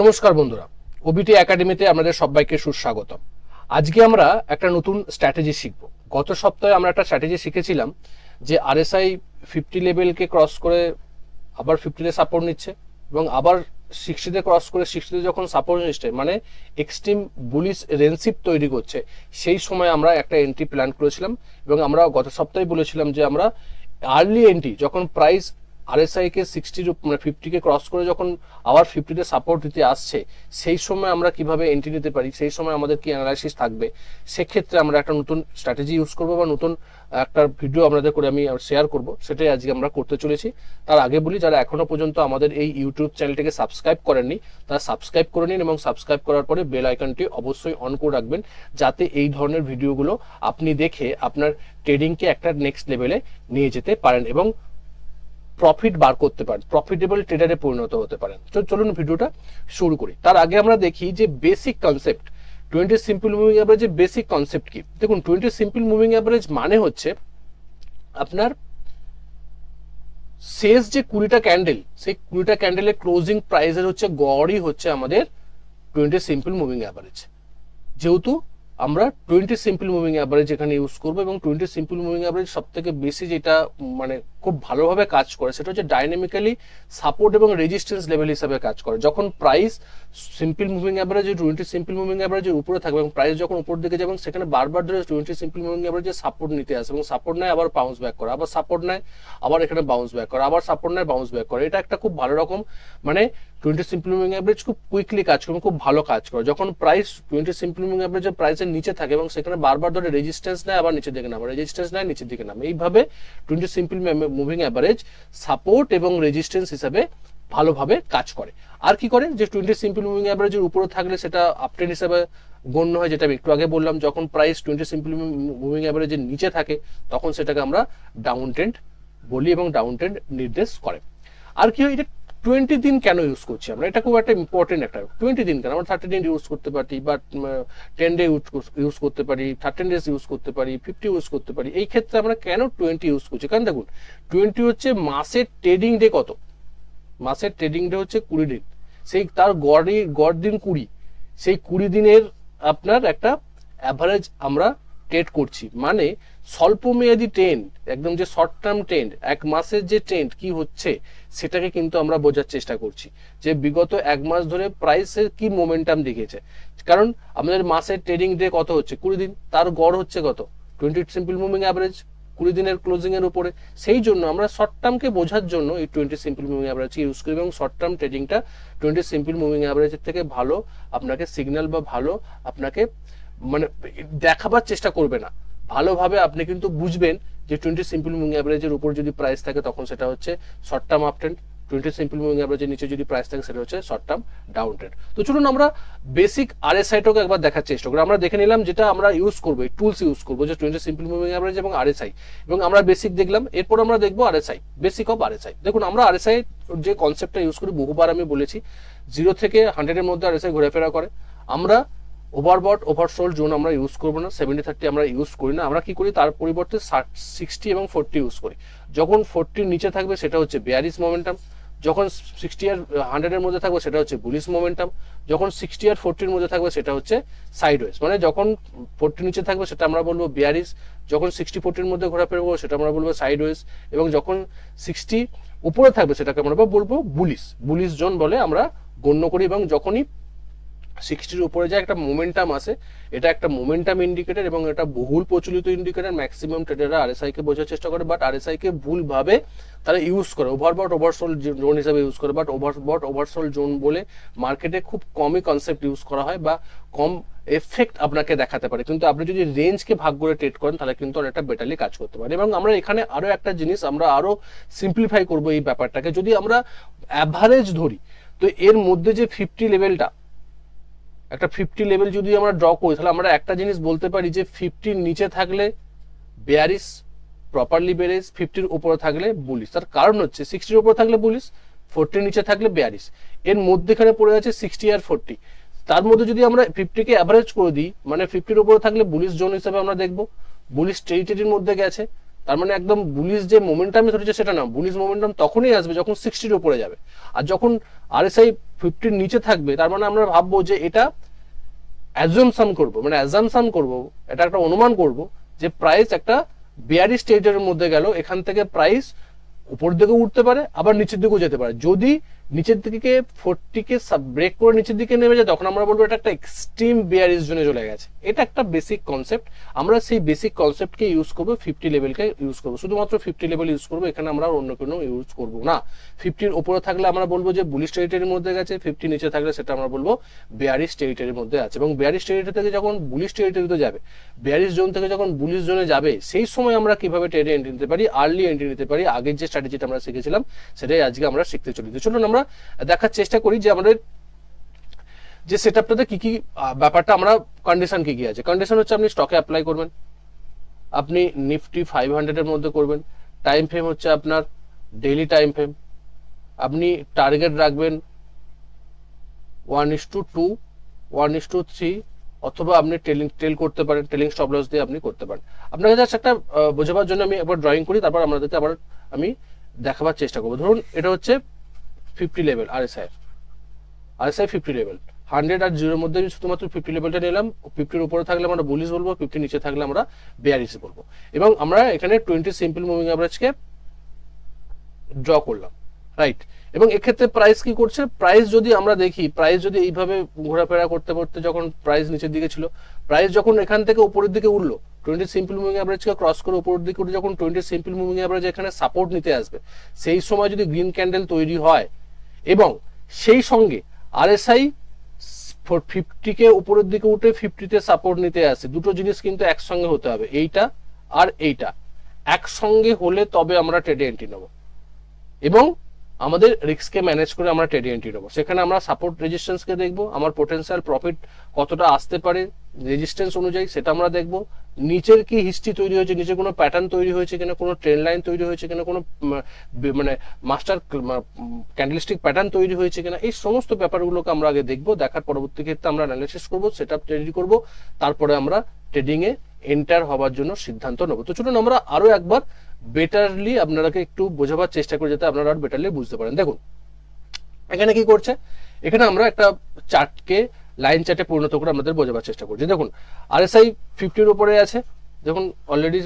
নমস্কার বন্ধুরা ওবিটি একাডেমিতে আমাদের সবাইকে সুস্বাগতম। আজকে আমরা একটা নতুন স্ট্র্যাটেজি শিখব। গত সপ্তাহে আমরা একটা স্ট্র্যাটেজি শিখেছিলাম যে আরএসআই ফিফটি লেভেলকে ক্রস করে আবার ফিফটিতে সাপোর্ট নিচ্ছে এবং আবার সিক্সটিতে ক্রস করে সিক্সটিতে যখন সাপোর্ট নিচ্ছে মানে এক্সট্রিম বুলিশ রেনশিপ তৈরি করছে, সেই সময় আমরা একটা এন্ট্রি প্ল্যান করেছিলাম এবং আমরা গত সপ্তাহে বলেছিলাম যে আমরা আর্লি এন্ট্রি যখন প্রাইস আরএসআই কে সিক্সটির মানে ফিফটিকে ক্রস করে যখন আবার ফিফটিতে সাপোর্ট দিতে আসছে, সেই সময় আমরা কীভাবে এন্ট্রি নিতে পারি? সেই সময় আমাদের কি অ্যানালাইসিস থাকবে? সেক্ষেত্রে আমরা একটা নতুন স্ট্র্যাটেজি ইউজ করব বা নতুন একটা ভিডিও আপনাদের করে আমি শেয়ার করব। সেটাই আজকে আমরা করতে চলেছি। তার আগে বলি, যারা এখনও পর্যন্ত আমাদের এই ইউটিউব চ্যানেলটিকে সাবস্ক্রাইব করেননি, তারা সাবস্ক্রাইব করে নিন এবং সাবস্ক্রাইব করার পরে বেল আইকনটি অবশ্যই অন করে রাখবেন, যাতে এই ধরনের ভিডিওগুলো আপনি দেখে আপনার ট্রেডিংকে একটা নেক্সট লেভেলে নিয়ে যেতে পারেন এবং প্রফিট বার করতে পারেন প্রফিটেবল ট্রেডারে পরিণত হতে পারেন। তো চলুন ভিডিওটা শুরু করি। তার আগে আমরা দেখি যে basic concept twenty simple moving অ্যাভারেজের basic concept কি? দেখুন টোয়েন্টি সিম্পল মুভিং অ্যাভারেজ মানে হচ্ছে আপনার শেষ যে কুড়িটা ক্যান্ডেল সেই কুড়িটা ক্যান্ডেলের ক্লোজিং প্রাইসের হচ্ছে গড়ই হচ্ছে আমাদের টোয়েন্টি সিম্পল মুভিং অ্যাভারেজ যেহেতু আমরা টোয়েন্টি সিম্পল মুভিং অ্যাভারেজ এখানে ইউজ করব এবং টোয়েন্টি সিম্পল মুভিং অ্যাভারেজ সব থেকে বেশি যেটা মানে খুব ভালোভাবে কাজ করে সেটা হচ্ছে ডাইনামিক্যালি সাপোর্ট এবং রেজিস্ট্যান্স লেভেল হিসাবে কাজ করে। যখন price simple moving average twenty simple moving অ্যাভারেজের উপরে থাকবে এবং প্রাইস যখন উপর দিকে যাবে সেখানে বারবার ধরে টোয়েন্টি সিম্পল মুভিং অ্যাভারেজে সাপোর্ট নিতে আসে এবং সাপোর্ট নেয়, আবার বাউন্স ব্যাক করে, আবার সাপোর্ট নেয়, আবার এখানে বাউন্স ব্যাক করে, আবার সাপোর্ট নেয় বাউন্স ব্যাক করে। এটা একটা খুব ভালো রকম মানে টোয়েন্টি সিম্পল মুভিং অ্যাভারেজ খুব কুইকলি কাজ করে খুব ভালো কাজ করে। যখন প্রাইস টোয়েন্টি সিম্পল মুভিং অ্যাভারেজের প্রাইসের নিচে থাকে এবং সেখানে বারবার ধরে রেজিস্ট্যান্স নেয়, আবার নিচের দিকে নামে। রেজিস্ট্যান্স নেয়, নিচের দিকে নামে। এইভাবে twenty simple moving average support এবং রেজিস্ট্যান্স হিসাবে ভালোভাবে কাজ করে। আর কি করে? যে টোয়েন্টি সিম্পল মুভিং অ্যাভারেজের উপরে থাকলে সেটা আপট্রেন্ড হিসাবে গণ্য হয়, যেটা আমি একটু আগে বললাম। যখন প্রাইস টোয়েন্টি সিম্পল মুভিং অ্যাভারেজের নিচে থাকে, তখন সেটাকে আমরা ডাউন ট্রেন্ড বলি এবং ডাউন ট্রেন্ড নির্দেশ করে। আর কি হয়? এটা টোয়েন্টি দিন কেন ইউজ করছি আমরা? এটা খুব একটা ইম্পর্টেন্ট একটা টোয়েন্টি দিন কেন? আমরা থার্টি দিন ইউজ করতে পারি বা টেন ডে ইউজ করতে পারি থার্টিন ডেজ ইউজ করতে পারি ফিফটি ইউজ করতে পারি। এই ক্ষেত্রে আমরা কেন টোয়েন্টি ইউজ করছি? কারণ দেখুন টোয়েন্টি হচ্ছে মাসের ট্রেডিং ডে কত? মাসের ট্রেডিং ডে হচ্ছে কুড়ি দিন। সেই তার গড়ে, গড় দিন কুড়ি। সেই কুড়ি দিনের আপনার একটা অ্যাভারেজ আমরা ট্রেড করছি। মানে স্বল্প মেয়াদি ট্রেন্ড একদম যে শর্ট টার্ম ট্রেন্ড এক মাসের যে ট্রেন্ড কি হচ্ছে, সেটাকে কিন্তু আমরা বোঝার চেষ্টা করছি। যে বিগত এক মাস ধরে প্রাইসের কি মোমেন্টাম দেখিয়েছে। কারণ আমাদের মাসের ট্রেডিং ডে কত হচ্ছে? কুড়ি দিন। তার গড় হচ্ছে কত? টোয়েন্টি সিম্পল মুভিং অ্যাভারেজ কুড়ি দিনের ক্লোজিং এর উপরে। সেই জন্য আমরা শর্ট টার্মকে বোঝার জন্য এই twenty simple moving average use করি এবং শর্ট টার্ম ট্রেডিংটা টোয়েন্টি সিম্পল মুভিং অ্যাভারেজের থেকে ভালো, আপনাকে সিগন্যাল বা ভালো, আপনাকে মানে দেখাবার চেষ্টা করবে না। ভালোভাবে আপনি কিন্তু বুঝবেন যে টোয়েন্টি সিম্পল মুভিং অ্যাভারেজের উপর যদি প্রাইস থাকে, তখন সেটা হচ্ছে short term up trend twenty simple moving অ্যাভারেজের নিচে যদি প্রাইস থাকে, সেটা হচ্ছে শর্ট টার্ম ডাউন ট্রেন্ড তো চলুন আমরা বেসিক আরএসআইটাকে একবার দেখার চেষ্টা করি। আমরা দেখে নিলাম যেটা আমরা ইউজ করব, এই টুলস ইউজ করব, যে টোয়েন্টি সিম্পল মুভিং অ্যাভারেজ এবং আর এস আই এবং আমরা বেসিক দেখলাম, এরপর আমরা দেখব R S I basic of R S I দেখুন, আমরা আর এস আই যে কনসেপ্টটা ইউজ করি, বহুবার আমি বলেছি জিরো থেকে হান্ড্রেডের মধ্যে আর এস আই ঘোরাফেরা করে। আমরা ওভারবট ওভারসোল জোন আমরা ইউজ করব না সেভেন্টি থার্টি আমরা ইউজ করি না। আমরা কি করি? তার পরিবর্তে সিক্সটি এবং ফোরটি ইউজ করি। যখন ফোরটির নিচে থাকবে, সেটা হচ্ছে বেয়ারিস মোমেন্টাম যখন সিক্সটি আর হান্ড্রেডের মধ্যে থাকবে, সেটা হচ্ছে বুলিশ মোমেন্টাম যখন সিক্সটি আর ফোরটির মধ্যে থাকবে, সেটা হচ্ছে সাইড সাইডওয়েজ মানে যখন ফোরটির নিচে থাকবে, সেটা আমরা বলব বিয়ারিস যখন সিক্সটি ফোরটির মধ্যে ঘোরাফেরা করব, সেটা আমরা বলব সাইড সাইডওয়েজ এবং যখন সিক্সটি উপরে থাকবে, সেটাকে আমরা বলব বুলিশ বুলিশ জোন বলে আমরা গণ্য করি এবং যখনই সিক্সটির উপরে যে একটা মোমেন্টাম আছে, এটা একটা মোমেন্টাম ইন্ডিকেটর এবং এটা বহুল প্রচলিত ইন্ডিকেটর ম্যাক্সিমাম ট্রেডাররা আরএসআই কে বোঝার চেষ্টা করে বাট আরএসআই কে ভুলভাবে তারা ইউজ করে। ওভারবট ওভারসোল জোন হিসাবে ইউজ করে বাট ওভারবট ওভারসোল জোন বলে মার্কেটে খুব কমই কনসেপ্ট ইউজ করা হয় বা কম এফেক্ট আপনাকে দেখাতে পারে। কিন্তু আপনি যদি রেঞ্জকে ভাগ করে ট্রেড করেন, তাহলে কিন্তু অনেকটা বেটারলি কাজ করতে পারে। এবং আমরা এখানে আরও একটা জিনিস, আমরা আরও সিম্পলিফাই করব এই ব্যাপারটাকে। যদি আমরা অ্যাভারেজ ধরি, তো এর মধ্যে যে ফিফটি লেভেলটা একটা ফিফটি লেভেল যদি আমরা ড্র করি, তাহলে আমরা একটা জিনিস বলতে পারি যে ফিফটির নিচে থাকলে বেয়ারিস প্রপারলি বেরিস ফিফটির উপরে থাকলে বুলিশ তার কারণ হচ্ছে সিক্সটির উপরে থাকলে বুলিশ ফোরটির নিচে থাকলে বেয়ারিস এর মধ্যেখানে পড়ে আছে সিক্সটি আর ফোরটি তার মধ্যে যদি আমরা ফিফটিকে অ্যাভারেজ করে দিই মানে ফিফটির উপরে থাকলে বুলিশ জোন হিসাবে আমরা দেখব। বুলিশ টেরিটরির মধ্যে গেছে। তার মানে একদম বুলিশ যে মোমেন্টামে ধরেছে সেটা না বুলিশ মোমেন্টাম তখনই আসবে যখন সিক্সটির উপরে যাবে। আর যখন আরএসআই ফিফটির নিচে থাকবে, তার মানে আমরা ভাববো যে এটা অ্যাজুমসাম করব মানে অ্যাজামসাম করব, এটা একটা অনুমান করব যে প্রাইস একটা বিয়ারি স্টেজের মধ্যে গেল, এখান থেকে প্রাইস উপর দিকে উঠতে পারে, আবার নিচের দিকেও যেতে পারে। যদি নিচের দিকে ফোরটিকে ব্রেক করে নিচের দিকে নেমে যায়, তখন আমরা বলব এটা একটা এক্সট্রিম বিয়ারিস জোনে চলে গেছে। এটা একটা বেসিক কনসেপ্ট আমরা সেই বেসিক কনসেপ্টকে ইউজ করব ফিফটি লেভেলকে ইউজ করব। শুধুমাত্র ফিফটি লেভেল ইউজ করব, এখানে আমরা অন্য কোনো ইউজ করব না। ফিফটির উপরে থাকলে আমরা বলব যে বুলিশ টেরিটরির মধ্যে গেছে ফিফটি নিচে থাকলে সেটা আমরা বলব বিয়ারিস টেরিটরির মধ্যে আছে। এবং বিয়ারিস টেরিটরি থেকে যখন বুলিশ টেরিটরিতে যাবে বিয়ারিস জোন থেকে যখন বুলিশ জোনে যাবে, সেই সময় আমরা কীভাবে ট্রেডে এন্ট্রি নিতে পারি আর্লি এন্ট্রি নিতে পারি, আগের যে স্ট্র্যাটেজিটা আমরা শিখেছিলাম, সেটাই আজকে আমরা শিখতে চলি চলুন আমরা দেখার চেষ্টা করি যে আমাদের যে সেট আপটাতে কি কি ব্যাপারটা আমরা কন্ডিশন কি কি আছে। কন্ডিশন হচ্ছে আপনি স্টকে অ্যাপ্লাই করবেন, আপনি নিফটি ফাইভ হান্ড্রেডের মধ্যে করবেন টাইম ফ্রেম হচ্ছে আপনার ডেইলি টাইম ফ্রেম আপনি টার্গেট রাখবেন one is to two one is to three অথবা আপনি টেলিং টেল করতে পারেন টেলিং স্টপ লস দিয়ে আপনি করতে পারেন। আপনাকে জাস্ট একটা বোঝাবার জন্য আমি একবার ড্রয়িং করি, তারপর আপনাদেরকে আবার আমি দেখাবার চেষ্টা করব। ধরুন এটা হচ্ছে fifty level R S I R S I fifty level hundred আর জিরোর মধ্যে আমি শুধুমাত্র ফিফটি লেভেলটা নিলাম। ফিফটির উপরে থাকলে আমরা বুলিশ বলব ফিফটি নিচে থাকলে আমরা বেয়ারিসি বলব। এবং আমরা এখানে টোয়েন্টি সিম্পল মুভিং অ্যাভারেজকে ড্র করলাম রাইট এবং এক্ষেত্রে প্রাইস কি করছে? প্রাইস যদি আমরা দেখি প্রাইস যদি এইভাবে ঘোরাফেরা করতে করতে যখন প্রাইস নিচের দিকে ছিল প্রাইস যখন এখান থেকে উপরের দিকে উঠল টোয়েন্টি সিম্পল মুভিং অ্যাভারেজকে ক্রস করে উপরের দিকে উঠে যখন টোয়েন্টি সিম্পল মুভিং অ্যাভারেজ এখানে সাপোর্ট নিতে আসবে, সেই সময় যদি গ্রিন ক্যান্ডেল তৈরি হয় এবং সেই সঙ্গে আরএসআই ফোর ফিফটিকে উপরের দিকে উঠে ফিফটিতে সাপোর্ট নিতে আসে। দুটো জিনিস কিন্তু একসঙ্গে হতে হবে, এইটা আর এইটা। একসঙ্গে হলে তবে আমরা ট্রেডে এন্ট্রি নেব। এবং আমাদের রিস্ককে ম্যানেজ করে আমরা ট্রেডে এন্ট্রি নেব। সেখানে আমরা সাপোর্ট রেজিস্ট্যান্সকে দেখব, আমার পোটেন্সিয়াল প্রফিট কতটা আসতে পারে রেজিস্ট্যান্স অনুযায়ী সেটা আমরা দেখব। নিচের কি হিস্ট্রি তৈরি হয়েছে, নিচে কোনো প্যাটার্ন তৈরি হয়েছে কিনা, কোনো ট্রেন লাইন তৈরি হয়েছে কিনা, কোনো মানে মাস্টার ক্যান্ডেলিস্টিক প্যাটার্ন তৈরি হয়েছে কিনা, এই সমস্ত ব্যাপারগুলোকে আমরা আগে দেখব, দেখার পরবর্তী ক্ষেত্রে আমরা অ্যানালিসিস করব সেটা তৈরি করব, তারপরে আমরা ট্রেডিং এ এন্টার হওয়ার জন্য সিদ্ধান্ত নেব। তো চলুন আমরা আরও একবার বেটারলি আপনারাকে একটু বোঝাবার চেষ্টা করি, যাতে আপনারা আরও বেটারলি বুঝতে পারেন। দেখুন, এখানে কি করছে? এখানে আমরা একটা চার্টকে লাইন চার্টে পরিণত করে আমাদের বোঝাবার চেষ্টা করছি। দেখুন আরএসআই ফিফটির উপরে আছে, দেখুন অলরেডি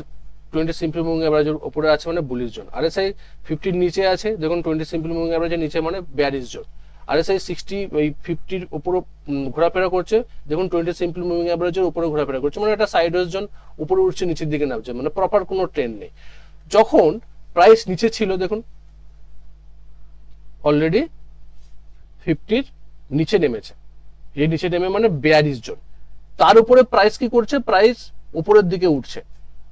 টোয়েন্টি সিম্পল মুভিং অ্যাভারেজের উপরে আছে মানে বুলিশ জোন আরএসআই ফিফটির নিচে আছে, দেখুন টোয়েন্টি সিম্পল মুভিং অ্যাভারেজের নিচে মানে ব্যারিস জোন আরএসআই সিক্সটি এই ফিফটির উপরে ঘোরাফেরা করছে, দেখুন টোয়েন্টি সিম্পল মুভিং অ্যাভারেজের উপরে ঘোরাফেরা করছে মানে একটা সাইডওয়েজ জোন উপরে উঠছে, নিচের দিকে নামছে মানে প্রপার কোনো ট্রেন নেই। যখন প্রাইস নিচে ছিল, দেখুন অলরেডি ফিফটির নিচে নেমেছে। নিচে নেমে মানে বিয়াল্লিশ জন তার উপরে প্রাইস কি করছে? প্রাইস উপরের দিকে উঠছে।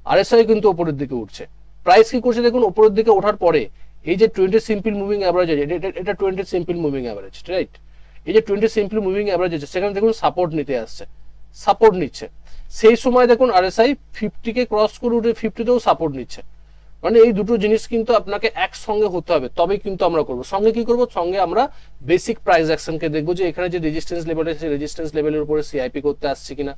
আরএসআই কিন্তু উপরের দিকে উঠছে। প্রাইস কি করছে দেখুন, উপরের দিকে ওঠার পরে এই যে টোয়েন্টি সিম্পল মুভিং অ্যাভারেজ আছে, এটা- twenty simple moving average right এই যে টোয়েন্টি সিম্পল মুভিং অ্যাভারেজ আছে, সেখানে দেখুন সাপোর্ট নিতে আসছে। সাপোর্ট নিচ্ছে। সেই সময় দেখুন আরএসআই ফিফটিকে ক্রস করে উঠে ফিফটিতেও সাপোর্ট নিচ্ছে। মানে এই দুটো জিনিস কিন্তু আপনাকে একসঙ্গে হতে হবে তবে কিন্তু আমরা করব। সঙ্গে কি করব? সঙ্গে আমরা বেসিক প্রাইস অ্যাকশনকে দেখব যে এখানে যে রেজিস্ট্যান্স লেভেল আছে রেজিস্ট্যান্স লেভেলের উপরে সিআইপি করতে আসছে কিনা,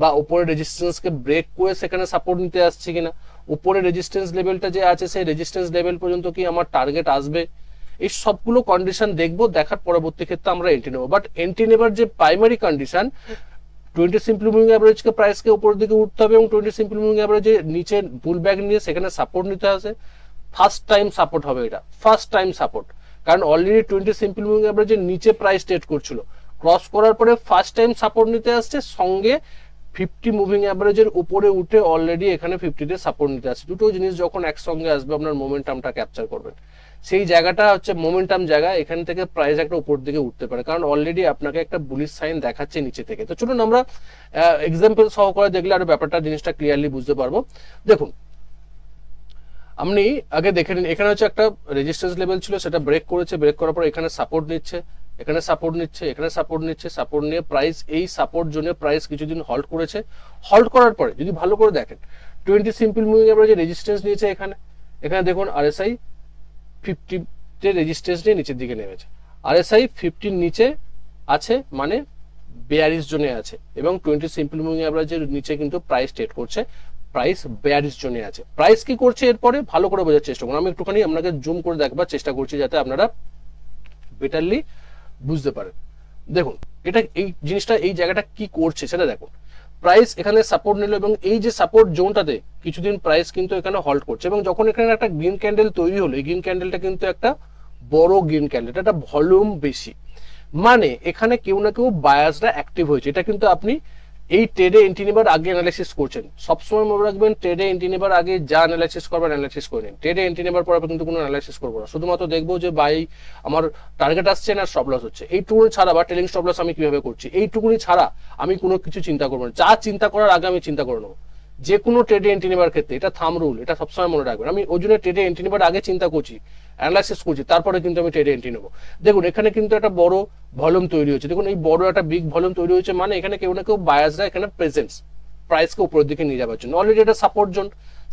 বা উপরে রেজিস্ট্যান্সকে ব্রেক করে সেখানে সাপোর্ট নিতে আসছে কিনা, উপরে রেজিস্ট্যান্স লেভেলটা যে আছে, সেই রেজিস্ট্যান্স লেভেল পর্যন্ত কি আমার টার্গেট আসবে? এই সবগুলো কন্ডিশন দেখব, দেখার পরবর্তী ক্ষেত্রে আমরা এন্ট্রি নেব। বাট এন্ট্রি নেবার যে primary condition twenty simple moving অ্যাভারেজকে প্রাইসকে উপরের দিকে উঠতে হবে এবং টোয়েন্টি সিম্পল মুভিং অ্যাভারেজে নিচে পুল ব্যাক নিয়ে সেখানে সাপোর্ট নিতে আসে। ফার্স্ট টাইম সাপোর্ট হবে এটা। ফার্স্ট টাইম সাপোর্ট কারণ অলরেডি টোয়েন্টি সিম্পল মুভিং অ্যাভারেজের নিচে প্রাইস ট্রেড করছিল। ক্রস করার পরে ফার্স্ট টাইম সাপোর্ট নিতে আসছে, সঙ্গে ফিফটি মুভিং অ্যাভারেজের উপরে উঠে অলরেডি এখানে ফিফটিতে সাপোর্ট নিতে আসছে। দুটো জিনিস যখন একসঙ্গে আসবে, আপনার মোমেন্টামটা ক্যাপচার করবেন। সেই জায়গাটা হচ্ছে মোমেন্টাম জায়গা, এখান থেকে প্রাইস একটা উপর দিকে উঠতে পারে। কারণ অলরেডি আপনাকে একটা বুলিশ সাইন দেখাচ্ছে নিচে থেকে। তো চলুন আমরা এক্সাম্পল সহকারে দেখলে আরও ব্যাপারটা, জিনিসটা ক্লিয়ারলি বুঝতে পারব। দেখুন, আপনি আগে দেখে নিন, এখানে হচ্ছে একটা রেজিস্ট্যান্স লেভেল ছিল, সেটা ব্রেক করেছে। ব্রেক করার পর এখানে সাপোর্ট নিচ্ছে, এখানে সাপোর্ট নিচ্ছে, এখানে সাপোর্ট নিচ্ছে সাপোর্ট নিয়ে প্রাইস এই সাপোর্ট জোনে প্রাইস কিছুদিন হল্ট করেছে। হল্ট করার পরে, যদি ভালো করে দেখেন টোয়েন্টি সিম্পল মুভিং যে রেজিস্ট্যান্স নিয়েছে এখানে এখানে দেখুন আরএসআই ফিফটিতে রেজিস্ট্যান্স নিয়ে নিচের দিকে নেমেছে। আরএসআই ফিফটির নিচে আছে মানে বেয়ারিশ জনে আছে। এবং টোয়েন্টি সিম্পল মুভিং অ্যাভারেজের নিচে কিন্তু প্রাইস ট্রেড করছে প্রাইস বেয়ারিশ জোনে আছে। প্রাইস কি করছে এরপরে? ভালো করে বোঝার চেষ্টা করুন। আমি একটুখানি আপনাকে জুম করে দেখবার চেষ্টা করছি যাতে আপনারা বেটারলি বুঝতে পারেন। দেখুন, এটা এই জিনিসটা, এই জায়গাটা কি করছে সেটা দেখুন। প্রাইস এখানে সাপোর্ট নিল এবং এই যে সাপোর্ট জোনটাতে কিছুদিন প্রাইস কিন্তু এখানে হল্ট করছে এবং যখন এখানে একটা গ্রিন ক্যান্ডেল তৈরি হলো, এই গ্রিন ক্যান্ডেলটা কিন্তু একটা বড় গ্রিন ক্যান্ডেল এটা ভলিউম বেশি। মানে এখানে কেউ না কেউ বায়াসরা অ্যাক্টিভ হয়েছে, এটা কিন্তু আপনি এই ট্রেডে এন্ট্রি নেবার আগে অ্যানালাইসিস করছেন। সবসময় মনে রাখবেন ট্রেডে এন্ট্রি নেবার আগে যা অ্যানালাইসিস করবেন অ্যানালাইসিস করে নিন। ট্রেডে এন্ট্রি নেবার পর কিন্তু কোনো অ্যানালাইসিস করব না। শুধুমাত্র দেখব যে বাই আমার টার্গেট আসছে না স্টপ লস হচ্ছে। এইটুকুনি ছাড়া বা ট্রেলিং স্টপ লস আমি কীভাবে করছি? এইটুকুনি ছাড়া আমি কোনো কিছু চিন্তা করব না। যা চিন্তা করার আগে আমি চিন্তা করে নেব। যে কোনো ট্রেডে এন্ট্রি নেবার ক্ষেত্রে, এটা থাম রুল এটা সবসময় মনে রাখবেন। আমি ওই জন্য ট্রেডে এন্ট্রি নেবার আগে চিন্তা করছি অ্যানালাইসিস করছি, তারপরে কিন্তু আমি ট্রেডে এন্ট্রি নেব দেখুন, এখানে কিন্তু একটা বড় ভলিউম তৈরি হচ্ছে। দেখুন, এই বড় একটা বিগ ভলিউম তৈরি হচ্ছে মানে এখানে কেউ না কেউ বায়াসরা এখানে প্রেজেন্স প্রাইসকে উপরের দিকে নিয়ে যাওয়ার জন্য। অলরেডি এটা সাপোর্ট জোন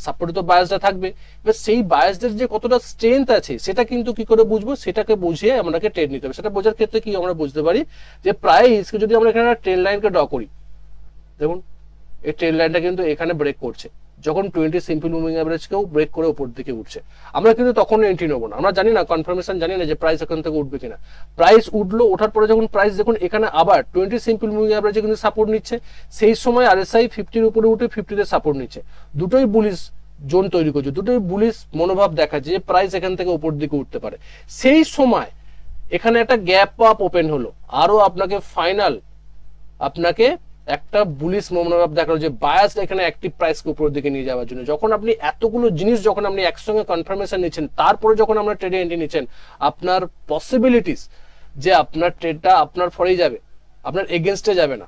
সাপোর্টে তো বায়াসটা থাকবে। এবার সেই বায়াসদের যে কতটা স্ট্রেংথ আছে, সেটা কিন্তু কি করে বুঝব? সেটাকে বুঝিয়ে আমাকে ট্রেড নিতে হবে। সেটা বোঝার ক্ষেত্রে কি আমরা বুঝতে পারি যে প্রাইসকে যদি আমরা এখানে ট্রেন লাইনকে ড্র করি, দেখুন, এই ট্রেন লাইনটা কিন্তু এখানে ব্রেক করছে। যখন টোয়েন্টি সিম্পল মুভিং অ্যাভারেজকেও ব্রেক করে উপর দিকে উঠছে। আমরা কিন্তু তখন এন্ট্রি নেব না। আমরা জানি না কনফার্মেশন জানি না যে প্রাইস এখান থেকে উঠবে কিনা। প্রাইস উঠল, ওঠার পরে যখন প্রাইস দেখুন, এখানে আবার টোয়েন্টি সিম্পল মুভিং অ্যাভারেজে কিন্তু সাপোর্ট নিচ্ছে। সেই সময় আর আরএসআই ফিফটির উপরে উঠে ফিফটিতে সাপোর্ট নিচ্ছে। দুটোই বুলিশ জোন তৈরি করছে। দুটোই বুলিশ মনোভাব দেখাচ্ছে যে প্রাইস এখান থেকে উপর দিকে উঠতে পারে। সেই সময় এখানে একটা গ্যাপ আপ ওপেন হলো। আরও আপনাকে ফাইনাল আপনাকে একটা বুলিশ মনোভাব দেখাল যে বায়াস এখানে অ্যাক্টিভ প্রাইসকে উপরের দিকে নিয়ে যাওয়ার জন্য। যখন আপনি এতগুলো জিনিস যখন আপনি একসঙ্গে কনফার্মেশন নিচ্ছেন, তারপরে যখন আপনার ট্রেডে এন্ট্রি নিচ্ছেন, আপনার পসিবিলিটিস যে আপনার ট্রেডটা আপনার ফরেই যাবে, আপনার এগেনস্টে যাবে না।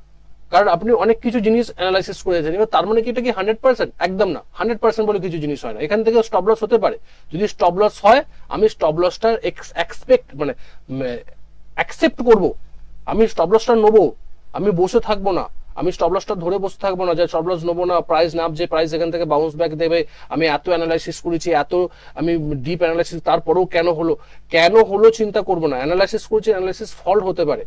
কারণ আপনি অনেক কিছু জিনিস অ্যানালাইসিস করে করেছেন এবার তার মানে কি এটা কি হান্ড্রেড পার্সেন্ট একদম না। হান্ড্রেড পার্সেন্ট বলে কিছু জিনিস হয় না। এখান থেকে স্টপ লস হতে পারে। যদি স্টপ লস হয়, আমি স্টপ লসটা এক্সপেক্ট মানে অ্যাকসেপ্ট করব। আমি স্টপ লসটা নেব। আমি বসে থাকব না। আমি স্টপ লসটা ধরে বসে থাকব না, যে স্টপ লস নেব না প্রাইস নাপ নামছে প্রাইস এখান থেকে বাউন্স ব্যাক দেবে, আমি এত অ্যানালাইসিস করেছি, এত আমি ডিপ অ্যানালাইসিস তারপরেও কেন হলো? কেন হলো চিন্তা করব না? অ্যানালাইসিস করছি অ্যানালাইসিস ফল্ট হতে পারে।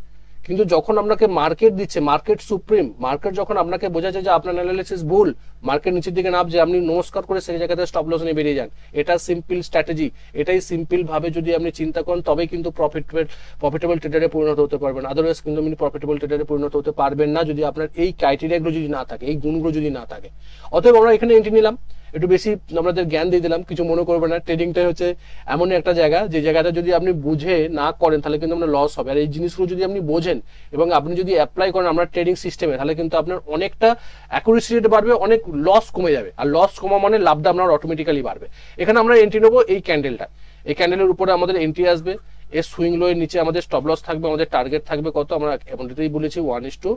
কিন্তু যখন আপনাকে মার্কেট দিচ্ছে মার্কেট সুপ্রিম মার্কেট যখন আপনাকে বোঝাচ্ছে যে আপনার অ্যানালাইসিস ভুল মার্কেট নিচের দিকে নামছে, আপনি নমস্কার করে সেই জায়গাতে স্টপ লস নিয়ে বেরিয়ে যান। এটা সিম্পল স্ট্র্যাটেজি এটাই সিম্পল ভাবে যদি আপনি চিন্তা করেন তবে কিন্তু প্রফিটেবল প্রফিটেবল ট্রেডারে পরিণত হতে পারবেন। আদারওয়াইজ কিন্তু আপনি প্রফিটেবল ট্রেডারে পরিণত হতে পারবেন না যদি আপনার এই ক্রাইটেরিয়াগুলো যদি না থাকে, এই গুণগুলো যদি না থাকে। অতএব আমরা এখানে এন্ট্রি নিলাম। একটু বেশি আমাদের জ্ঞান দিয়ে দিলাম, কিছু মনে করবে না। ট্রেডিংটাই হচ্ছে এমন একটা জায়গা, যে জায়গাটা যদি আপনি বুঝে না করেন, তাহলে কিন্তু আপনার লস হবে। আর এই জিনিসগুলো যদি আপনি বোঝেন এবং আপনি যদি অ্যাপ্লাই করেন আমরা ট্রেডিং সিস্টেমে তাহলে কিন্তু আপনার অনেকটা অ্যাকুরেসি রেট বাড়বে, অনেক লস কমে যাবে। আর লস কমা মানে লাভটা আপনার অটোমেটিক্যালি বাড়বে। এখানে আমরা এন্ট্রি নেব এই ক্যান্ডেলটা এই ক্যান্ডেলের উপরে আমাদের এন্ট্রি আসবে। এর সুইং লো এর নিচে আমাদের স্টপ লস থাকবে, আমাদের টার্গেট থাকবে কত? আমরা এমনটাতেই বলেছি ওয়ান ইস টু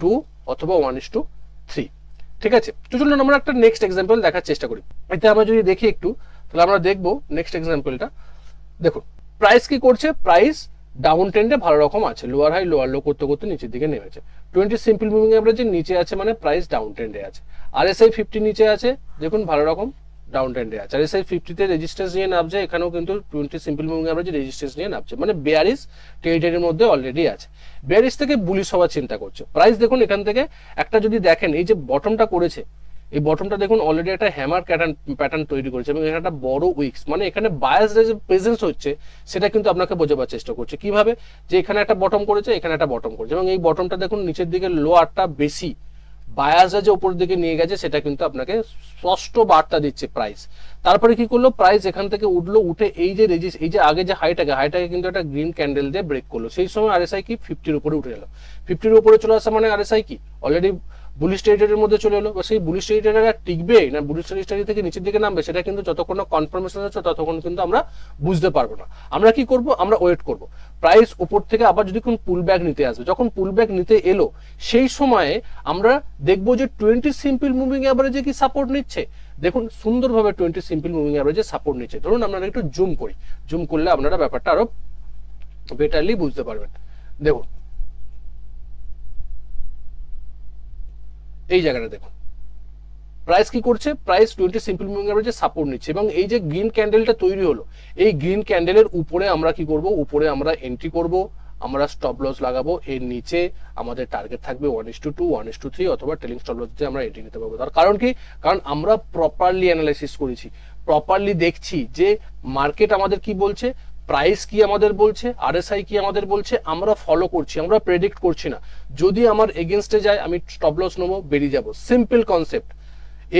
টু অথবা ওয়ান ইস টু থ্রি ঠিক আছে? তো চলুন, আমরা একটা নেক্সট এক্সাম্পল দেখার চেষ্টা করি। এতে আমরা যদি দেখি একটু, তাহলে আমরা দেখব নেক্সট এক্সাম্পলটা দেখুন প্রাইস কি করছে? প্রাইস ডাউন ট্রেন্ডে ভালো রকম আছে। লোয়ার হাই লোয়ার লো করতে করতে নিচের দিকে নেমেছে। টোয়েন্টি সিম্পল মুভিং অ্যাভারেজের নিচে আছে মানে প্রাইস ডাউন ট্রেন্ডে আছে। আর এস আই ফিফটি নিচে আছে। দেখুন, ভালো রকম। ডাউন ট্রেন্ডে আছে। আর এস আই ফিফটিতে রেজিস্ট্যান্স নিয়ে নামছে, এখানেও কিন্তু টোয়েন্টি সিম্পল মুভিং অ্যাভারেজে রেজিস্ট্যান্স নিয়ে নামছে। মানে বেয়ারিস টেরিটরির মধ্যে অলরেডি আছে। বেয়ারিস থেকে বুলিশ হওয়ার চিন্তা করছে। প্রাইস দেখুন এখান থেকে, একটা যদি দেখেন, এই যে বটমটা করেছে, এই বটমটা দেখুন অলরেডি একটা হ্যামার প্যাটার্ন প্যাটার্ন তৈরি করেছে এবং একটা বড় উইক্স মানে এখানে বায়াস যে প্রেজেন্স হচ্ছে, সেটা কিন্তু আপনাকে বোঝাবার চেষ্টা করছে। কীভাবে? যে এখানে একটা বটম করেছে, এখানে একটা বটম করেছে। এবং এই বটমটা দেখুন, নিচের দিকে লোয়ারটা বেশি। বায়াসা যে উপরের দিকে নিয়ে গেছে, সেটা কিন্তু আপনাকে স্পষ্ট বার্তা দিচ্ছে প্রাইস তারপরে কি করল? প্রাইস এখান থেকে উঠল, উঠে এই যে রেজিস এই যে আগে যে হাইটাকে হাইটাকে কিন্তু একটা গ্রিন ক্যান্ডেল দিয়ে ব্রেক করল। সেই সময় আরএসআই কি ফিফটির উপরে উঠে গেল। ফিফটির উপরে চলে আসা মানে আরএসআই কি? অলরেডি বুলিশ টেরিটরির মধ্যে চলে এলো। সেই বুলিশ টেরিটরি আর টিকবে না বুলিশ টেরিটরি থেকে নিচের দিকে নামবে, সেটা কিন্তু যতক্ষণ না কনফার্মেশন হচ্ছে ততক্ষণ কিন্তু আমরা বুঝতে পারব না। আমরা কি করব? আমরা ওয়েট করব। প্রাইস উপর থেকে আবার যদি কোন পুল ব্যাক নিতে আসবে, যখন পুল ব্যাক নিতে এলো, সেই সময়ে আমরা দেখব যে টোয়েন্টি সিম্পল মুভিং অ্যাভারেজে কি সাপোর্ট নিচ্ছে। দেখুন, সুন্দরভাবে টোয়েন্টি সিম্পল মুভিং অ্যাভারেজে সাপোর্ট নিচ্ছে। ধরুন আপনারা একটু জুম করি। জুম করলে আপনারা ব্যাপারটা আরও বেটারলি বুঝতে পারবেন। দেখুন এই জায়গাটা দেখুন। প্রাইস কি করছে? প্রাইস টোয়েন্টি সিম্পল মুভিং অ্যাভারেজে সাপোর্ট নিচ্ছে এবং এই যে গ্রিন ক্যান্ডেলটা তৈরি হলো, এই গ্রিন ক্যান্ডেলের উপরে আমরা কি করব? উপরে আমরা এন্ট্রি করব, আমরা স্টপ লস লাগাবো, এর নিচে আমাদের টার্গেট থাকবে one is to two one is to three অথবা টেলিং স্টপ লস দিয়ে আমরা এন্ট্রি নিতে পারব। তার কারণ কি? কারণ আমরা প্রপারলি অ্যানালাইসিস করেছি। প্রপারলি দেখছি যে মার্কেট আমাদের কি বলছে? প্রাইস কি আমাদের বলছে আরএসআই কি আমাদের বলছে, আমরা ফলো করছি, আমরা প্রেডিক্ট করছি না। যদি আমার এগেনস্টে যায়, আমি স্টপ লস নেব, বেরিয়ে যাব। সিম্পল কনসেপ্ট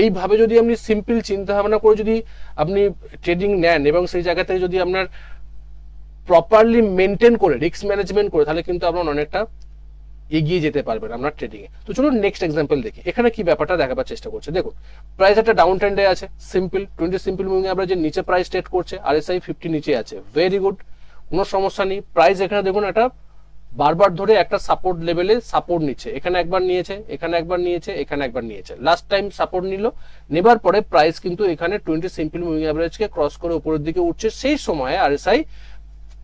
এইভাবে যদি আপনি সিম্পল চিন্তা ভাবনা করে যদি আপনি ট্রেডিং নেন এবং সেই জায়গাতে যদি আপনার প্রপারলি মেনটেন করে রিস্ক ম্যানেজমেন্ট করে, তাহলে কিন্তু আপনার অনেকটা এগিয়ে যেতে পারবেন আপনার ট্রেডিং এ। তো চলুন নেক্সট এক্সাম্পল দেখি। এখানে কি ব্যাপারটা দেখাবার চেষ্টা করছে? দেখুন প্রাইস একটা ডাউন ট্রেন্ডে আছে সিম্পল টোয়েন্টি সিম্পল মুভিং অ্যাভারেজের নিচে প্রাইস ট্রেড করছে আর এস আই ফিফটি নিচে আছে। ভেরি গুড কোনো সমস্যা নেই। প্রাইস এখানে দেখুন একটা বারবার ধরে একটা সাপোর্ট লেভেলে সাপোর্ট নিচ্ছে। এখানে একবার নিয়েছে, এখানে একবার নিয়েছে, এখানে একবার নিয়েছে। লাস্ট টাইম সাপোর্ট নিল, নেবার পরে প্রাইস কিন্তু এখানে টোয়েন্টি সিম্পল মুভিং অ্যাভারেজকে ক্রস করে উপরের দিকে উঠছে। সেই সময়ে আর এস আই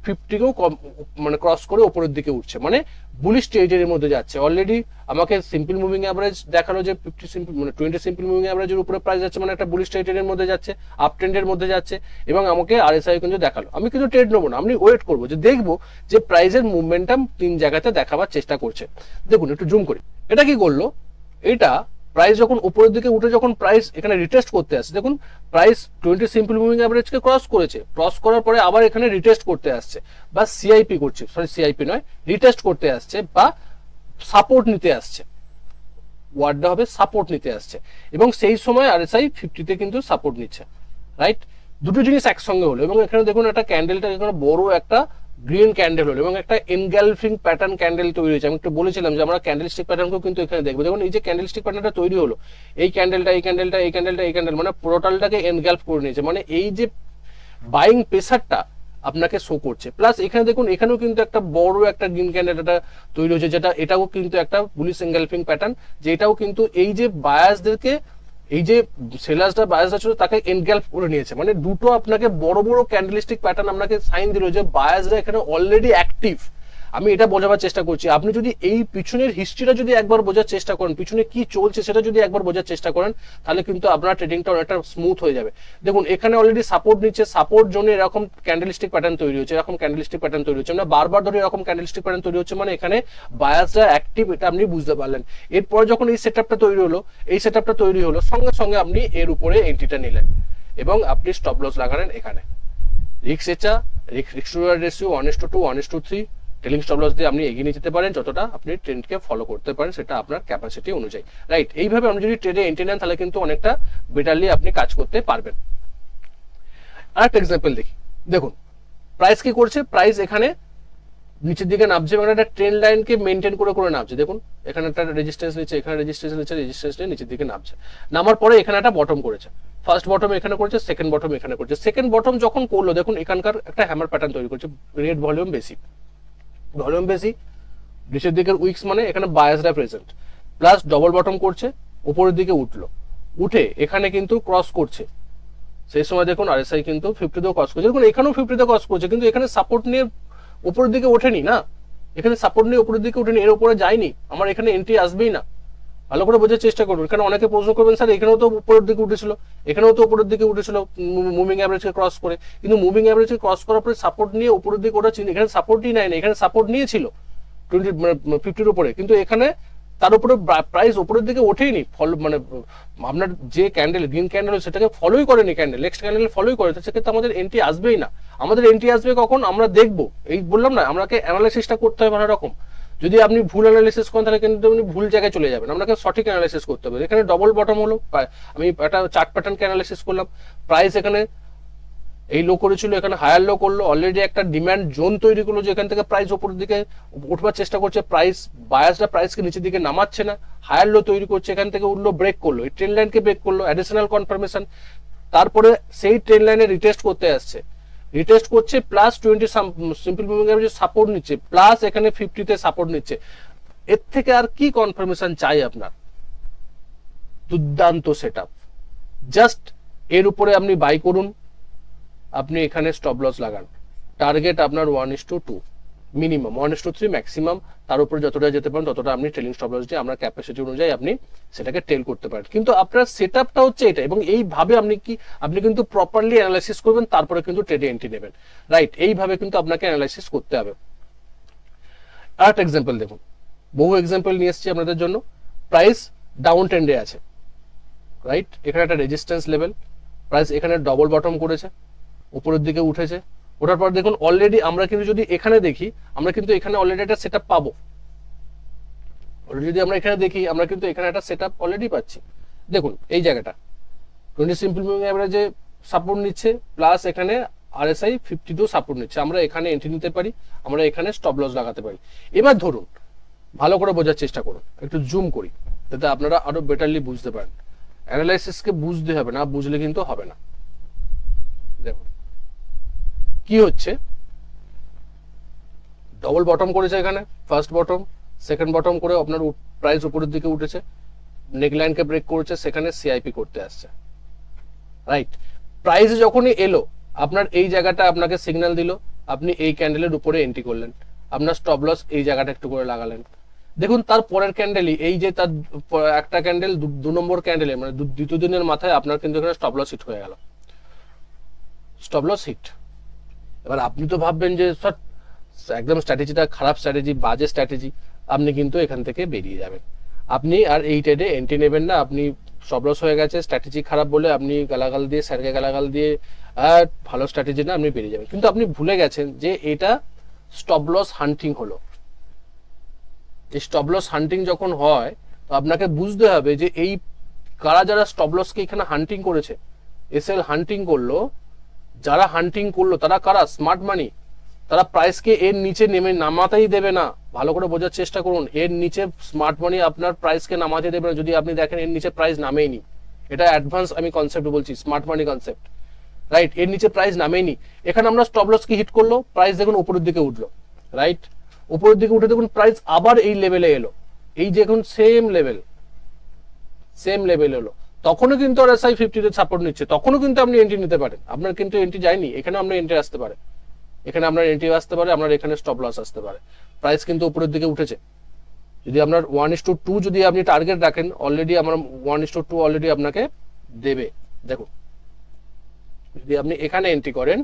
ফিফটিকেও কম মানে ক্রস করে উপরের দিকে উঠছে। মানে বুলিশ টেরিটরির মধ্যে যাচ্ছে। অলরেডি আমাকে সিম্পল মুভিং অ্যাভারেজ দেখাল যে ফিফটি সিম্পল মানে টোয়েন্টি সিম্পল মুভিং অ্যাভারেজের উপরে প্রাইস যাচ্ছে মানে একটা বুলিশ টেরিটরির মধ্যে যাচ্ছে আপ ট্রেন্ডের মধ্যে যাচ্ছে, এবং আমাকে আরএসআই কিন্তু দেখাল। আমি কিন্তু ট্রেড নেব না, আমি ওয়েট করব, যে দেখব যে প্রাইসের মুভমেন্টাম তিন জায়গাতে দেখাবার চেষ্টা করছে। দেখুন, একটু জুম করি। এটা কি করল? এটা প্রাইস যখন উপরের দিকে উঠে যখন প্রাইস এখানে রিটেস্ট করতে আসছে, দেখুন প্রাইস টোয়েন্টি সিম্পল মুভিং অ্যাভারেজকে ক্রস করেছে। ক্রস করার পরে আবার এখানে রিটেস্ট করতে আসছে বা সিআইপি করছে সরি সিআইপি নয় রিটেস্ট করতে আসছে বা সাপোর্ট নিতে আসছে। ওয়ার্ডটা হবে সাপোর্ট নিতে আসছে এবং সেই সময় আরএসআই ফিফটিতে কিন্তু সাপোর্ট নিচ্ছে রাইট দুটো জিনিস একসঙ্গে হলো এবং এখানে দেখুন একটা ক্যান্ডেলটা এখানে বড় একটা গ্রিন ক্যান্ডেল হলো এবং একটা এনগালফিং প্যাটার্ন ক্যান্ডেল তৈরি হয়েছে। আমি একটু বলেছিলাম যে আমরা ক্যান্ডেল স্টিক প্যাটার্নকেও কিন্তু এখানে দেখব। দেখুন, এই যে ক্যান্ডেল স্টিক প্যাটার্নটা তৈরি হলো, এই ক্যান্ডেলটা এই ক্যান্ডেলটা এই ক্যান্ডেলটা এই ক্যান্ডেল মানে পোর্টালটাকে এনগালফ করে নিয়েছে। মানে এই যে বাইং প্রেসারটা আপনাকে শো করছে। প্লাস এখানে দেখুন, এখানেও কিন্তু একটা বড় একটা গ্রিন ক্যান্ডেল এটা তৈরি হয়েছে, যেটা, এটাও কিন্তু একটা পুলিশ এনগালফিং প্যাটার্ন যেটাও কিন্তু এই যে বায়াসদেরকে এই যে সেলার্সটা বায়াসটা ছিল, তাকে এনগ্যাল্প করে নিয়েছে। মানে দুটো আপনাকে বড় বড় ক্যান্ডেলিস্টিক প্যাটার্ন আপনাকে সাইন দিল যে বায়াসরা এখানে অলরেডি অ্যাক্টিভ আমি এটা বোঝাবার চেষ্টা করছি। আপনি যদি এই পিছনের হিস্ট্রিটা যদি একবার বোঝার চেষ্টা করেন, পিছনে কি চলছে সেটা যদি একবার বোঝার চেষ্টা করেন, তাহলে কিন্তু আপনার ট্রেডিংটা অনেকটা স্মুথ হয়ে যাবে। দেখুন, এখানে অলরেডি সাপোর্ট নিচ্ছে সাপোর্ট জোনে এরকম ক্যান্ডেলিস্টিক প্যাটার্ন তৈরি হচ্ছে, এরকম ক্যান্ডেলিস্টিক প্যাটার্ন তৈরি হচ্ছে। আমরা বারবার ধরে এরকম ক্যান্ডেলিস্টিক প্যাটার্ন তৈরি হচ্ছে মানে এখানে বায়াসরা অ্যাক্টিভ এটা আপনি বুঝতে পারলেন। এরপর যখন এই সেটআপটা তৈরি হলো, এই সেটআপটা তৈরি হলো, সঙ্গে সঙ্গে আপনি এর উপরে এন্ট্রিটা নিলেন এবং আপনি স্টপ লস লাগালেন এখানে। রিক্স এচা রিক্স ratio one to two one to three trailing stop loss দিয়ে আপনি এগিয়ে নিয়ে যেতে পারেন, যতটা আপনি ট্রেন্ডকে ফলো করতে পারেন সেটা আপনার ক্যাপাসিটি অনুযায়ী। রাইট এইভাবে আপনি যদি ট্রেডে এন্ট্রি নেন, তাহলে কিন্তু অনেকটা বেটারলি আপনি কাজ করতে পারবেন। আর আরেকটা এক্সাম্পল দেখি। দেখুন প্রাইস কি করছে? প্রাইস এখানে নিচের দিকে নামছে এবং একটা ট্রেন লাইনকে মেনটেন করে করে নামছে। দেখুন, এখানে একটা রেজিস্ট্যান্স নিচ্ছে, এখানে রেজিস্ট্যান্স নিচ্ছে রেজিস্ট্যান্স নিয়ে নিচের দিকে নামছে। নামার পরে এখানে একটা বটম করেছে। ফার্স্ট বটম এখানে করেছে সেকেন্ড বটম এখানে করেছে। সেকেন্ড বটম যখন করল, দেখুন, এখানকার একটা হ্যামার প্যাটার্ন তৈরি করছে রেড ভলিউম বেশি ভলিউম বেশি, নিচের দিকের উইক্স মানে এখানে বায়াসরা প্রেজেন্ট প্লাস ডবল বটম করছে, উপরের দিকে উঠল। উঠে এখানে কিন্তু ক্রস করছে। সেই সময় দেখুন আরএসআই কিন্তু ফিফটিতেও ক্রস করছে। দেখুন, এখানেও ফিফটিতে ক্রস করছে, কিন্তু এখানে সাপোর্ট নিয়ে উপরের দিকে ওঠেনি না। এখানে সাপোর্ট নিয়ে উপরের দিকে ওঠেনি এর উপরে যায়নি। আমার এখানে এন্ট্রি আসবেই না। ভালো করে বোঝার চেষ্টা করুন। এখানে অনেকে প্রশ্ন করবেন, স্যার, এখানেও তো উপরের দিকে উঠেছিল। এখানেও তো উপরের দিকে উঠেছিল মুভিং অ্যাভারেজকে ক্রস করে। কিন্তু মুভিং অ্যাভারেজকে ক্রস করার পরে সাপোর্ট নিয়ে উপরের দিকে ছিল এখানে সাপোর্টই নেয় না, এখানে সাপোর্ট নিয়েছিল টোয়েন্টি ফিফটির উপরে। কিন্তু এখানে তার উপরে প্রাইস উপরের দিকে ওঠেইনি। ফলো মানে আপনার যে ক্যান্ডেল গ্রিন ক্যান্ডেল সেটাকে ফলোই করেনি ক্যান্ডেল নেক্সট ক্যান্ডেল ফলোই করে তো সেক্ষেত্রে আমাদের এন্ট্রি আসবেই না। আমাদের এন্ট্রি আসবে কখন? আমরা দেখব। এই বললাম না, আমাকে অ্যানালাইসিসটা করতে হবে ভালো রকম। যদি আপনি ভুল অ্যানালিসিস করেন, তাহলে কিন্তু আপনি ভুল জায়গায় চলে যাবেন। আপনাকে সঠিক অ্যানালাইসিস করতে হবে। এখানে ডবল বটম হলো। আমি একটা চার্ট প্যাটার্নকে অ্যানালাইসিস করলাম। প্রাইস এখানে এই লো করেছিল, এখানে হায়ার লো করল। অলরেডি একটা ডিমান্ড জোন তৈরি করল, যেখান থেকে প্রাইস উপরের দিকে উঠবার চেষ্টা করছে। প্রাইস বায়াসটা প্রাইসকে নিচের দিকে নামাচ্ছে না। হায়ার লো তৈরি করছে, এখান থেকে উঠল ব্রেক করল। এই ট্রেন লাইনকে ব্রেক করল অ্যাডিশনাল কনফার্মেশন তারপরে সেই ট্রেন লাইনে রিটেস্ট করতে আসছে। রিটেস্ট করছে plus twenty simple average support নিচ্ছে প্লাস এখানে ফিফটিতে সাপোর্ট নিচ্ছে। এর থেকে আর কি কনফার্মেশন চাই আপনার? দুর্দান্ত সেট আপ জাস্ট এর উপরে আপনি বাই করুন, আপনি এখানে স্টপ লস লাগান। টার্গেট আপনার one is to two minimum one to three maximum তার উপরে যতটা যেতে পারেন, ততটা আপনি ট্রেলিং স্টপ লস দিয়ে আপনার ক্যাপাসিটি অনুযায়ী আপনি সেটাকে টেল করতে পারেন। কিন্তু আপনার সেট আপটা হচ্ছে এটা এবং এইভাবে আপনি কি, আপনি কিন্তু প্রপারলি অ্যানালাইসিস করবেন, তারপরে কিন্তু ট্রেডে এন্ট্রি নেবেন। রাইট এইভাবে কিন্তু আপনাকে অ্যানালাইসিস করতে হবে। আর একটা এক্সাম্পল দেখুন। বহু এক্সাম্পল নিয়ে এসেছি আপনাদের জন্য। প্রাইস ডাউন ট্রেন্ডে আছে। রাইট এখানে একটা রেজিস্ট্যান্স লেভেল প্রাইস এখানে ডবল বটম করেছে। উপরের দিকে উঠেছে। ওঠার পর দেখুন অলরেডি আমরা কিন্তু যদি এখানে দেখি, আমরা কিন্তু এখানে অলরেডি একটা সেট পাবো। অলরেডি যদি আমরা এখানে দেখি, আমরা কিন্তু এখানে একটা সেট অলরেডি পাচ্ছি। দেখুন, এই জায়গাটা। টোয়েন্টি সিম্পল মুভিং অ্যাভারেজে সাপোর্ট নিচ্ছে প্লাস এখানে আরএসআই ফিফটি টু সাপোর্ট নিচ্ছে। আমরা এখানে এন্ট্রি নিতে পারি, আমরা এখানে স্টপ লস লাগাতে পারি। এবার ধরুন, ভালো করে বোঝার চেষ্টা করুন। একটু জুম করি, যাতে আপনারা আরও বেটারলি বুঝতে পারেন। অ্যানালাইসিসকে বুঝতে হবে, না বুঝলে কিন্তু হবে না। দেখুন। কি হচ্ছে? ডবল বটম করেছে এখানে ফার্স্ট বটম সেকেন্ড বটম করে আপনার প্রাইস উপরের দিকে উঠেছে। নেকলাইনকে ব্রেক করেছে, সেখানে সিআইপি করতে আসছে। রাইট প্রাইস যখনই এলো, আপনার এই জায়গাটা আপনাকে সিগন্যাল দিল, আপনি এই ক্যান্ডেলের উপরে এন্ট্রি করলেন। আপনার স্টপ লস এই জায়গাটা একটু করে লাগালেন। দেখুন, তার পরের ক্যান্ডেলই এই যে তার একটা ক্যান্ডেল দু নম্বর ক্যান্ডেলে মানে দ্বিতীয় দিনের মাথায় আপনার কিন্তু এখানে স্টপ লস হিট হয়ে গেল। স্টপ লস হিট এবার আপনি তো ভাববেন যে স্যার একদম স্ট্র্যাটেজিটা খারাপ স্ট্র্যাটেজি, বাজে স্ট্র্যাটেজি, আপনি কিন্তু এখান থেকে বেরিয়ে যাবেন। আপনি আর এই ট্রেডে এন্ট্রি নেবেন না, আপনি সবলস হয়ে গেছে, স্ট্র্যাটেজি খারাপ বলে আপনি গালাগাল দিয়ে, স্যারকে গালাগাল দিয়ে, আর ভালো স্ট্র্যাটেজি না, আপনি বেরিয়ে যাবেন। কিন্তু আপনি ভুলে গেছেন যে এটা স্টপ লস হান্টিং হলো। এই স্টপ লস হান্টিং যখন হয়, তো আপনাকে বুঝতে হবে যে এই কারা যারা স্টপ লসকে এখানে হান্টিং করেছে এসএল হান্টিং করল যারা হান্টিং করল, তারা কারা? স্মার্ট মানি তারা প্রাইসকে এর নিচে নেমে নামাতেই দেবে না। ভালো করে বোঝার চেষ্টা করুন, এর নিচে স্মার্ট মানি আপনার প্রাইসকে নামাতে দেবে না। যদি আপনি দেখেন এর নিচে প্রাইস নামেইনি। এটা অ্যাডভান্স আমি কনসেপ্ট বলছি স্মার্ট মানি কনসেপ্ট রাইট এর নিচে প্রাইস নামেইনি। এখানে আমরা স্টপ লস কি হিট করল? প্রাইস দেখুন উপরের দিকে উঠল। রাইট উপরের দিকে উঠে দেখুন প্রাইস আবার এই লেভেলে এলো। এই যে এখন সেম লেভেল সেম লেভেল হলো তখনও কিন্তু আর এসআই ফিফটিতে সাপোর্ট নিচ্ছে। তখনও কিন্তু আপনি এন্ট্রি নিতে পারেন। আপনার কিন্তু এন্ট্রি যায়নি। এখানে আপনার এন্ট্রি আসতে পারে। এখানে আপনার এন্ট্রি আসতে পারে, আপনার এখানে স্টপ লস আসতে পারে। প্রাইস কিন্তু উপরের দিকে উঠেছে। যদি আপনার ওয়ান ইস টু টু যদি আপনি টার্গেট রাখেন অলরেডি আমার one is to two already আপনাকে দেবে। দেখুন, যদি আপনি এখানে এন্ট্রি করেন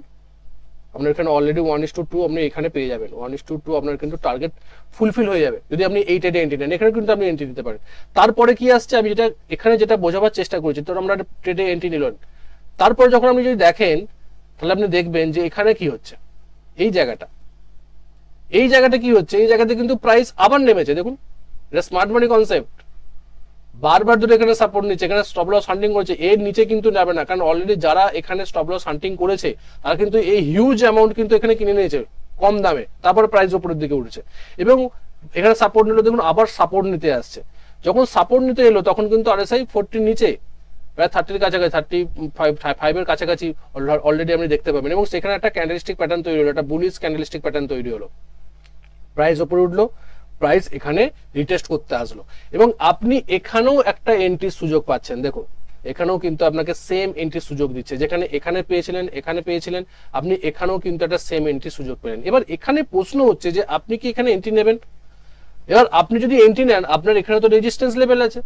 আপনার এখানে already one is to two আপনি এখানে পেয়ে যাবেন। ওয়ান ইস টু টু আপনার কিন্তু টার্গেট ফুলফিল হয়ে যাবে। যদি আপনি এই ট্রেডে এন্ট্রি নেন, এখানে কিন্তু আপনি এন্ট্রি দিতে পারেন। তারপরে কি আসছে, আমি যেটা এখানে যেটা বোঝাবার চেষ্টা করছি তো আমরা ট্রেডে এন্ট্রি নিলেন। তারপরে যখন আপনি যদি দেখেন, তাহলে আপনি দেখবেন যে এখানে কি হচ্ছে। এই জায়গাটা। এই জায়গাটা কি হচ্ছে? এই জায়গাতে কিন্তু প্রাইস আবার নেমেছে। দেখুন, এটা স্মার্ট মানি কনসেপ্ট বারবার ধরে এখানে সাপোর্ট নিচ্ছে, এখানে স্টপ লস হান্টিং করেছে, এর নিচে কিন্তু নেবে না। কারণ অলরেডি যারা এখানে স্টপ লস হান্টিং করেছে, তারা কিন্তু এই হিউজ অ্যামাউন্ট কিন্তু এখানে কিনে নিয়েছে, কম দামে। তারপর প্রাইস উপরের দিকে উঠেছে। এবং এখানে সাপোর্ট নিল, দেখুন, আবার সাপোর্ট নিতে আসছে। যখন সাপোর্ট নিতে এলো, তখন কিন্তু আরএসআই ফোরটির নিচে, প্রায় থার্টির কাছাকাছি থার্টি ফাইভ ফাইভের কাছাকাছি অলরেডি আপনি দেখতে পাবেন। এবং সেখানে একটা ক্যান্ডেলিস্টিক প্যাটার্ন তৈরি হলো, একটা বুলিশ ক্যান্ডেলিস্টিক প্যাটার্ন তৈরি হলো। প্রাইস উপরে উঠল। প্রাইস এখানে রিটেস্ট করতে আসলো। এবং আপনি এখানেও একটা এন্ট্রির সুযোগ পাচ্ছেন। দেখুন, এখানেও কিন্তু আপনাকে সেম এন্ট্রির সুযোগ দিচ্ছে। যেখানে এখানে পেয়েছিলেন এখানে পেয়েছিলেন, আপনি এখানেও কিন্তু একটা সেম এন্ট্রির সুযোগ পেলেন। এবার এখানে প্রশ্ন হচ্ছে যে, আপনি কি এখানে এন্ট্রি নেবেন? এবার আপনি যদি এন্ট্রি নেন, আপনার এখানে তো রেজিস্ট্যান্স লেভেল আছে।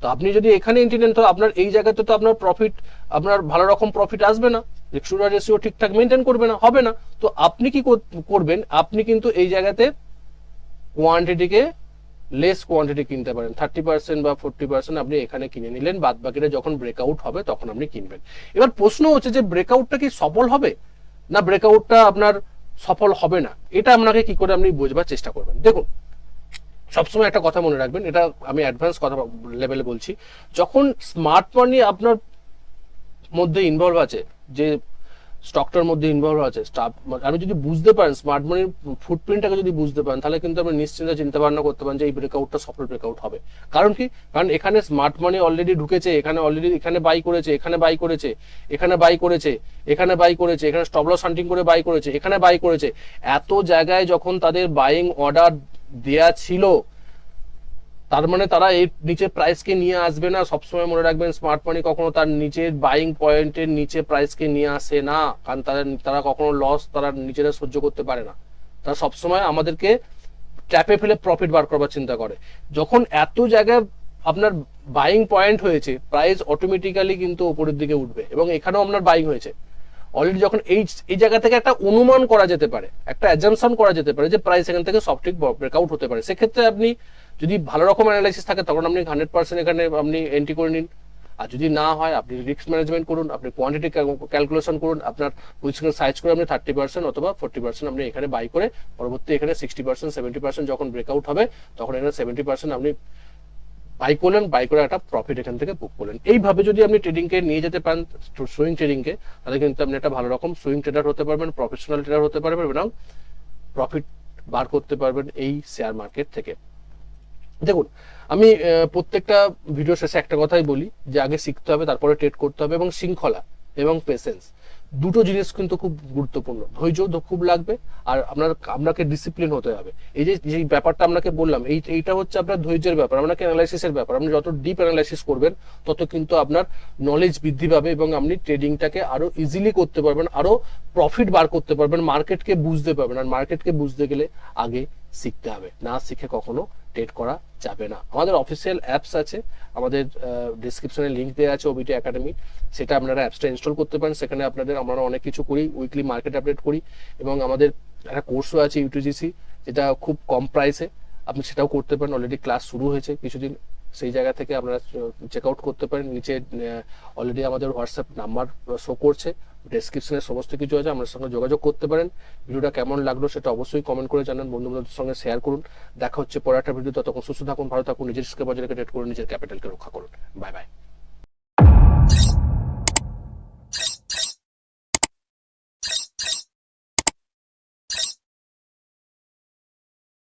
তো আপনি যদি এখানে এন্ট্রি নেন, তো আপনার এই জায়গাতে তো আপনার প্রফিট আপনার ভালো রকম প্রফিট আসবে না। রেক্সুরা রেশিও ঠিকঠাক মেনটেন করবে না, হবে না। তো আপনি কি করবেন? আপনি কিন্তু এই জায়গাতে কোয়ান্টিটিকে লেস কোয়ান্টিটি কিনতে পারেন। থার্টি পার্সেন্ট বা ফোর্টি পার্সেন্ট আপনি এখানে কিনে নিলেন বাদ বাকিটা যখন ব্রেকআউট হবে তখন আপনি কিনবেন। এবার প্রশ্ন হচ্ছে যে ব্রেকআউটটা কি সফল হবে? না ব্রেকআউটটা আপনার সফল হবে না? এটা আপনাকে কি করে আপনি বোঝবার চেষ্টা করবেন? দেখুন, সবসময় একটা কথা মনে রাখবেন, এটা আমি অ্যাডভান্স কথা লেভেলে বলছি। যখন স্মার্ট মানি আপনার মধ্যে ইনভলভ আছে, যে স্টকটার মধ্যে ইনভলভ আছে স্টাফ আপনি যদি বুঝতে পারেন স্মার্ট মানির ফুটপ্রিন্টটাকে যদি বুঝতে পারেন, তাহলে কিন্তু আপনি নিশ্চিন্তে চিন্তা ভাবনা করতে পারেন যে এই ব্রেকআউটটা সফল ব্রেকআউট হবে। কারণ কি? কারণ এখানে স্মার্ট মানি অলরেডি ঢুকেছে, এখানে অলরেডি এখানে বাই করেছে, এখানে বাই করেছে, এখানে বাই করেছে, এখানে বাই করেছে, এখানে স্টপলস হান্টিং করে বাই করেছে, এখানে বাই করেছে। এত জায়গায় যখন তাদের বাইং অর্ডার দেয়া ছিল তার মানে তারা এর নিচে প্রাইসকে নিয়ে আসবে না। সবসময় মনে রাখবেন স্মার্ট মানি কখনো তার নিচের বাইং পয়েন্টের নিচে প্রাইসকে নিয়ে আসে না। কারণ তারা তারা কখনো লস তারা নিজেরা সহ্য করতে পারে না। তারা সবসময় আমাদেরকে ট্র্যাপে ফেলে প্রফিট বার করবার চিন্তা করে। যখন এত জায়গায় আপনার বাইং পয়েন্ট হয়েছে প্রাইস অটোমেটিক্যালি কিন্তু উপরের দিকে উঠবে এবং এখানেও আপনার বাইং হয়েছে। অলরেডি যখন এই এই জায়গা থেকে একটা অনুমান করা যেতে পারে, একটা অ্যাজামশন করা যেতে পারে যে প্রাইস এখান থেকে সফটিক ব্রেকআউট হতে পারে। সেক্ষেত্রে আপনি যদি ভালো রকম অ্যানালাইসিস থাকে, তখন আপনি হান্ড্রেড পার্সেন্ট এখানে আপনি এন্ট্রি করে নিন। আর যদি না হয়, আপনি রিস্ক ম্যানেজমেন্ট করুন, আপনি কোয়ান্টিটি ক্যালকুলেশন করুন, আপনার পজিশন সাইজ করে আপনি থার্টি পার্সেন্ট অথবা ফোর্টি পার্সেন্ট আপনি এখানে বাই করে পরবর্তী এখানে সিক্সটি পার্সেন্ট সেভেন্টি পার্সেন্ট যখন ব্রেকআউট হবে, তখন এখানে সেভেন্টি পার্সেন্ট আপনি বাই করলেন বাই করে একটা প্রফিট এখান থেকে বুক করলেন। এইভাবে যদি আপনি ট্রেডিংকে নিয়ে যেতে পারেন সুইং ট্রেডিংকে তাহলে কিন্তু আপনি একটা ভালো রকম সুইং ট্রেডার হতে পারবেন প্রফেশনাল ট্রেডার হতে পারবেন, এবং প্রফিট বার করতে পারবেন এই শেয়ার মার্কেট থেকে। দেখুন, আমি প্রত্যেকটা ভিডিও শেষে একটা কথাই বলি যে আগে শিখতে হবে, তারপরে ট্রেড করতে হবে এবং শৃঙ্খলা এবং পেশেন্স দুটো জিনিস কিন্তু খুব গুরুত্বপূর্ণ। ধৈর্য খুব লাগবে আর আপনার, আপনাকে ডিসিপ্লিন হতে হবে। এই যে যে ব্যাপারটা আপনাকে বললাম, এই, এইটা হচ্ছে আপনার ধৈর্যের ব্যাপার, আপনাকে অ্যানালাইসিসের ব্যাপার। আপনি যত ডিপ অ্যানালাইসিস করবেন, তত কিন্তু আপনার নলেজ বৃদ্ধি পাবে এবং আপনি ট্রেডিংটাকে আরও ইজিলি করতে পারবেন, আরও প্রফিট বার করতে পারবেন মার্কেটকে বুঝতে পারবেন। আর মার্কেটকে বুঝতে গেলে আগে শিখতে হবে, না শিখে কখনো ট্রেড করা যাবে না। আমাদের অফিসিয়াল অ্যাপস আছে, আমাদের ডিসক্রিপশনে লিঙ্ক দেওয়া আছে ওবিটি একাডেমি সেটা আপনারা অ্যাপসটা ইনস্টল করতে পারেন। সেখানে আপনাদের আমরা অনেক কিছু করি উইকলি মার্কেট আপডেট করি এবং আমাদের একটা কোর্সও আছে ইউটিজিসি যেটা খুব কম প্রাইসে আপনি সেটাও করতে পারেন। অলরেডি ক্লাস শুরু হয়েছে কিছুদিন। সেই জায়গা থেকে আপনারা চেক আউট করতে পারেন। নিচে অলরেডি আমাদের হোয়াটসঅ্যাপ নাম্বার শো করছে। ডেসক্রিপশনে সমস্ত কিছু আছে, আমাদের সঙ্গে যোগাযোগ করতে পারেন। ভিডিওটা কেমন লাগল সেটা অবশ্যই কমেন্ট করে জানান বন্ধু বান্ধবদের সঙ্গে শেয়ার করুন। দেখা হচ্ছে পরে একটা ভিডিও ততক্ষণ সুস্থ থাকুন, ভালো থাকুন, নিজের স্কে বজায় করুন, নিজের ক্যাপিটালকে রক্ষা করুন। Bye bye